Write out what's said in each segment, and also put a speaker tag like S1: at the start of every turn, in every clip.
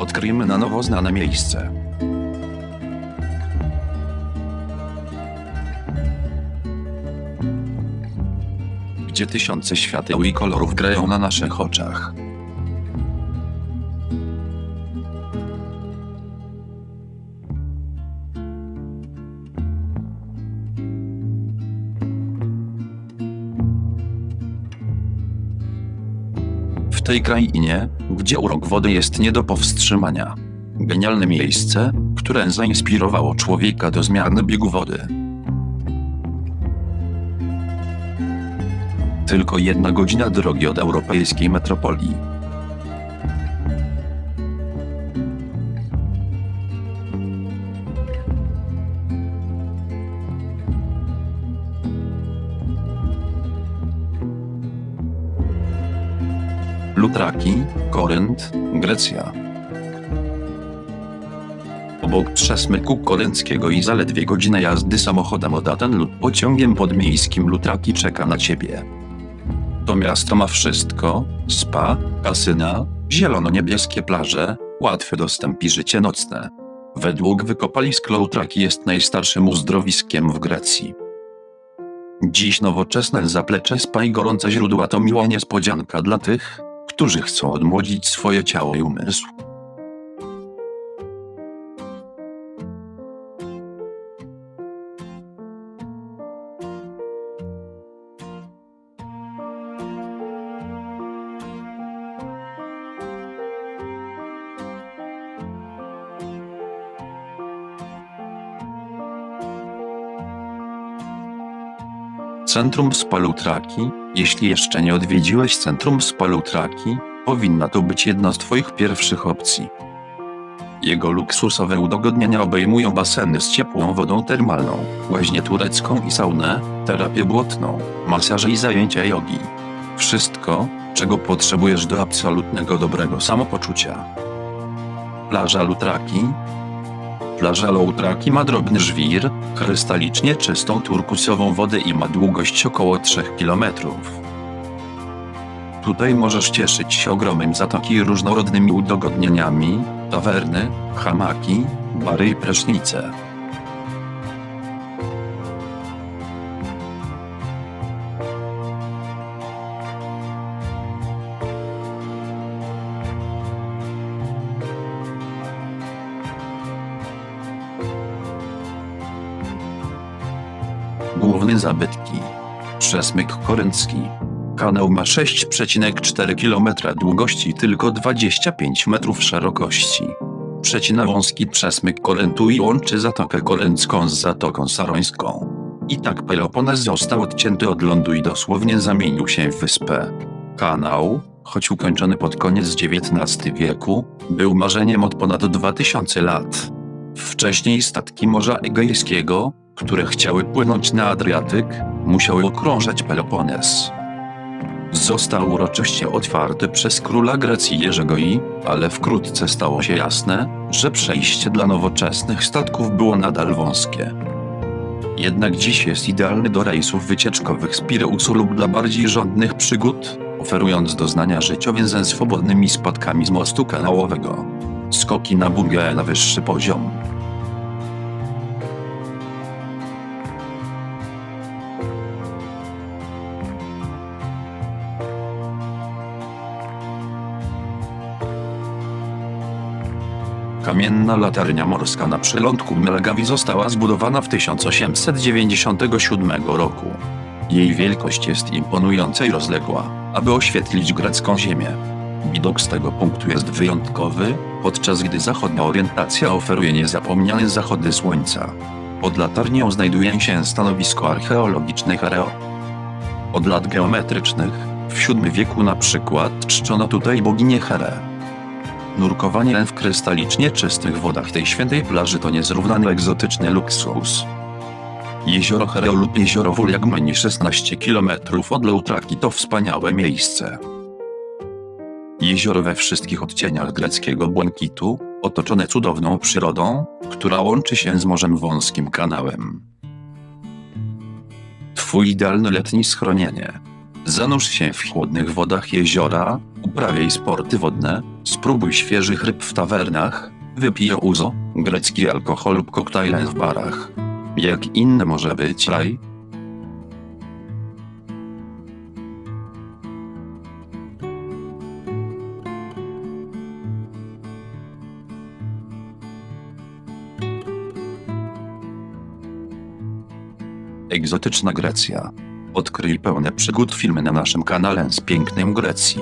S1: Odkryjmy na nowo znane miejsce. Gdzie tysiące świateł i kolorów grają na naszych oczach. Tej krainie, gdzie urok wody jest nie do powstrzymania. Genialne miejsce, które zainspirowało człowieka do zmiany biegu wody. Tylko jedna godzina drogi od europejskiej metropolii. Lutraki, Korynt, Grecja. Obok przesmyku korynckiego i zaledwie godzina jazdy samochodem od Aten lub pociągiem podmiejskim Lutraki czeka na ciebie. To miasto ma wszystko: spa, kasyna, zielono-niebieskie plaże, łatwy dostęp i życie nocne. Według wykopalisk Loutraki jest najstarszym uzdrowiskiem w Grecji. Dziś nowoczesne zaplecze spa i gorące źródła to miła niespodzianka dla tych, którzy chcą odmłodzić swoje ciało i umysł. Centrum Spalutraki, jeśli jeszcze nie odwiedziłeś Centrum Spalutraki, powinna to być jedna z Twoich pierwszych opcji. Jego luksusowe udogodnienia obejmują baseny z ciepłą wodą termalną, łaźnię turecką i saunę, terapię błotną, masaże i zajęcia jogi. Wszystko, czego potrzebujesz do absolutnego dobrego samopoczucia. Plaża Lutraki, Plaża Loutraki ma drobny żwir, krystalicznie czystą turkusową wodę i ma długość około 3 km. Tutaj możesz cieszyć się ogromem zatoki i różnorodnymi udogodnieniami, tawerny, hamaki, bary i prysznice. Główne zabytki. Przesmyk koryncki. Kanał ma 6,4 km długości i tylko 25 metrów szerokości. Przecina wąski przesmyk Koryntu i łączy Zatokę Koryncką z Zatoką Sarońską. I tak Pelopones został odcięty od lądu i dosłownie zamienił się w wyspę. Kanał, choć ukończony pod koniec XIX wieku, był marzeniem od ponad 2000 lat. Wcześniej statki Morza Egejskiego, które chciały płynąć na Adriatyk, musiały okrążać Pelopones. Został uroczyście otwarty przez króla Grecji Jerzego I, ale wkrótce stało się jasne, że przejście dla nowoczesnych statków było nadal wąskie. Jednak dziś jest idealny do rejsów wycieczkowych z Pireusu lub dla bardziej żądnych przygód, oferując doznania życiowe ze swobodnymi spadkami z mostu kanałowego. Skoki na bungee na wyższy poziom. Kamienna latarnia morska na przylądku Melgawi została zbudowana w 1897 roku. Jej wielkość jest imponująca i rozległa, aby oświetlić grecką ziemię. Widok z tego punktu jest wyjątkowy, podczas gdy zachodnia orientacja oferuje niezapomniane zachody słońca. Pod latarnią znajduje się stanowisko archeologiczne Hereo. Od lat geometrycznych, w VII wieku na przykład czczono tutaj boginię Herę. Nurkowanie w krystalicznie czystych wodach tej świętej plaży to niezrównany egzotyczny luksus. Jezioro Hereo lub jezioro Wuliagmeni 16 km od Loutraki to wspaniałe miejsce. Jezioro we wszystkich odcieniach greckiego błękitu, otoczone cudowną przyrodą, która łączy się z morzem wąskim kanałem. Twój idealny letni schronienie. Zanurz się w chłodnych wodach jeziora, uprawiaj sporty wodne, spróbuj świeżych ryb w tawernach, wypij uzo, grecki alkohol lub koktajle w barach. Jak inny może być raj? Egzotyczna Grecja. Odkryj pełne przygód filmy na naszym kanale z pięknym Grecji.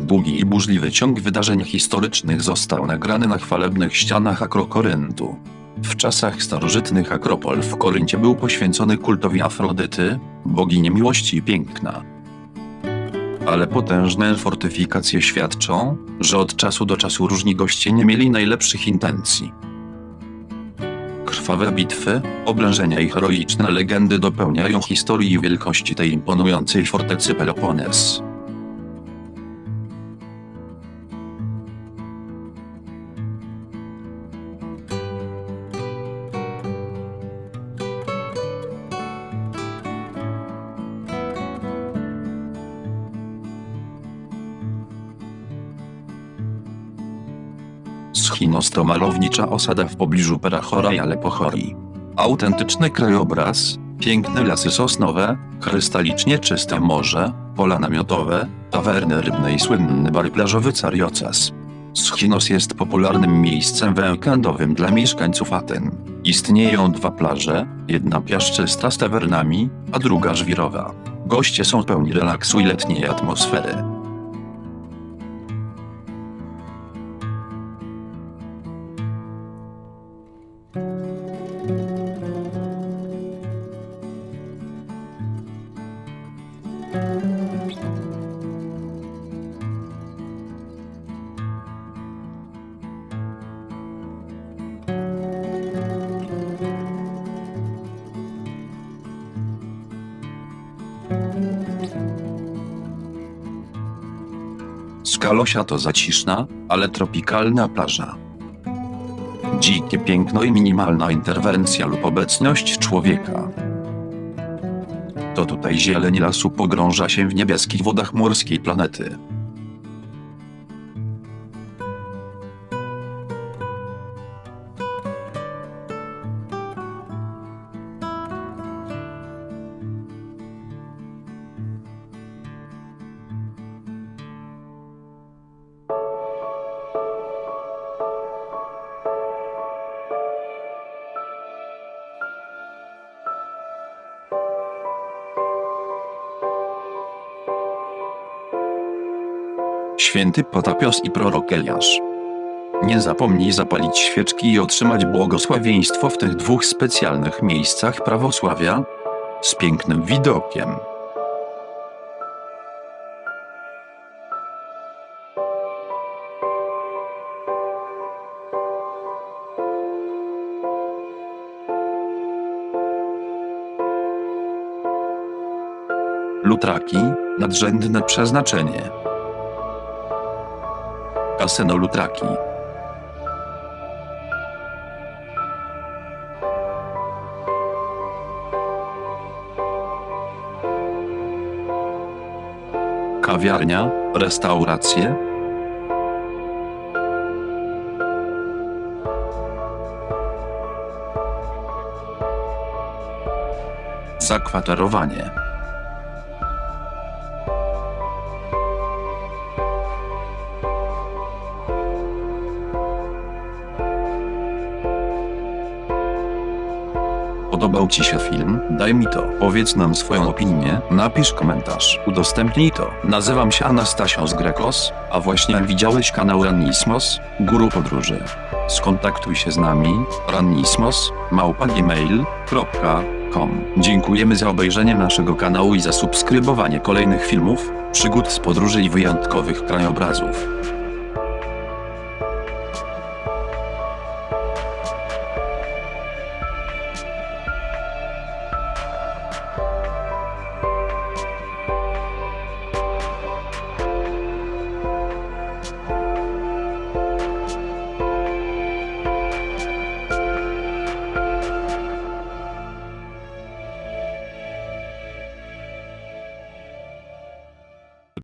S1: Długi i burzliwy ciąg wydarzeń historycznych został nagrany na chwalebnych ścianach Akrokoryntu. W czasach starożytnych Akropol w Koryncie był poświęcony kultowi Afrodyty, bogini miłości i piękna. Ale potężne fortyfikacje świadczą, że od czasu do czasu różni goście nie mieli najlepszych intencji. Krwawe bitwy, oblężenia i heroiczne legendy dopełniają historii wielkości tej imponującej fortecy Pelopones. Schinos to malownicza osada w pobliżu Perachora i Alepochori. Autentyczny krajobraz, piękne lasy sosnowe, krystalicznie czyste morze, pola namiotowe, tawerny rybne i słynny bar plażowy Cariocas. Schinos jest popularnym miejscem weekendowym dla mieszkańców Aten. Istnieją dwa plaże, jedna piaszczysta z tawernami, a druga żwirowa. Goście są pełni relaksu i letniej atmosfery. Skalosia to zaciszna, ale tropikalna plaża. Dzikie piękno i minimalna interwencja lub obecność człowieka. To tutaj zieleń lasu pogrąża się w niebieskich wodach morskiej planety. Święty Potapios i prorok Eliasz. Nie zapomnij zapalić świeczki i otrzymać błogosławieństwo w tych dwóch specjalnych miejscach prawosławia z pięknym widokiem. Lutraki, nadrzędne przeznaczenie. Kaseno Lutraki. Kawiarnia, restauracje. Zakwaterowanie. Podobał Ci się film? Daj mi to. Powiedz nam swoją opinię, napisz komentarz, udostępnij to. Nazywam się Anastasią z Grekos, a właśnie widziałeś kanał Rannismos, Guru Podróży. Skontaktuj się z nami, rannismos, małpa gmail.com. Dziękujemy za obejrzenie naszego kanału i za subskrybowanie kolejnych filmów, przygód z podróży i wyjątkowych krajobrazów.